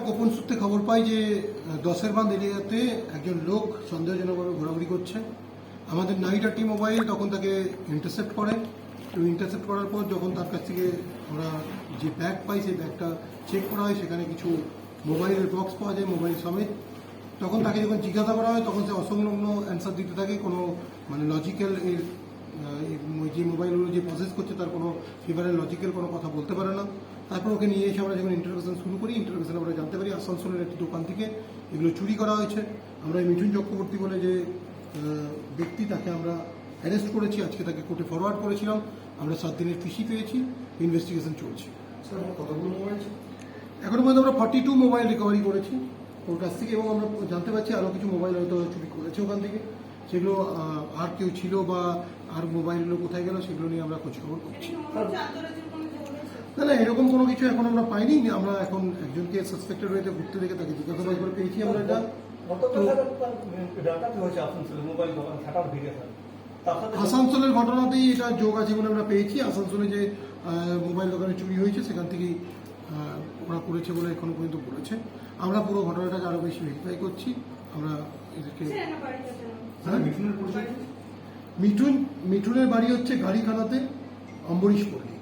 গোপন সূত্রে খবর পাই যে দশের বাঁধ এরিয়াতে একজন লোক সন্দেহজনকভাবে ঘোরাঘুরি করছে। আমাদের নাইট টি মোবাইল তখন তাকে ইন্টারসেপ্ট করে। এবং ইন্টারসেপ্ট করার পর যখন তার কাছ থেকে আমরা যে ব্যাগ পাই সেই ব্যাগটা চেক করা হয়, সেখানে কিছু মোবাইলের বক্স পাওয়া যায় মোবাইল সমেত। তখন তাকে যখন জিজ্ঞাসা করা হয়, তখন সে অসংলগ্ন অ্যান্সার দিতে থাকে। কোনো মানে লজিক্যাল এর যে মোবাইলগুলো যে প্রসেস করছে তার কোনো ফিভারের লজিক্যাল কোনো কথা বলতে পারে না। তারপর ওকে নিয়ে এসে আমরা যখন ইন্টারভেশন শুরু করি ইন্টারভেশন আমরা জানতে পারি আসানসোলের একটি দোকান থেকে এগুলো চুরি করা হয়েছে। আমরা এই মিঠুন চক্রবর্তী বলে যে ব্যক্তি তাকে আমরা অ্যারেস্ট করেছি আজকে তাকে কোর্টে ফরওয়ার্ড করেছিলাম। আমরা সাত দিনের ফিসি পেয়েছি ইনভেস্টিগেশন চলছে। স্যার কতগুলো মোবাইল এখনও পর্যন্ত আমরা ফর্টি টু মোবাইল রিকভারি করেছি। ওর কাছ থেকে এবং আমরা জানতে পারছি আরও কিছু মোবাইল হয়তো চুরি করেছে ওখান থেকে। সেগুলো আর কেউ ছিল বা আর মোবাইলগুলো কোথায় গেল সেগুলো নিয়ে আমরা খোঁজখবর করছি। না না এরকম কোনো কিছু এখন আমরা পাইনি। আমরা এখন একজনকে সাসপেক্টেড হয়েছে ঘুরতে দেখে তাকে জিজ্ঞাসাবাদ করে পেয়েছি আমরা এটা। আসানসোলের ঘটনাতেই এটা যোগ আছে বলে আমরা পেয়েছি। আসানসোলে যে মোবাইল দোকানে চুরি হয়েছে সেখান থেকেই ওরা করেছে বলে এখনও পর্যন্ত বলেছে। আমরা পুরো ঘটনাটাকে আরও বেশি ভেরিফাই করছি। আমরা এদেরকে মিঠুনের পরিচয়? মিঠুন মিঠুনের বাড়ি হচ্ছে গাড়িখানাতে অম্বরীশ পল্লী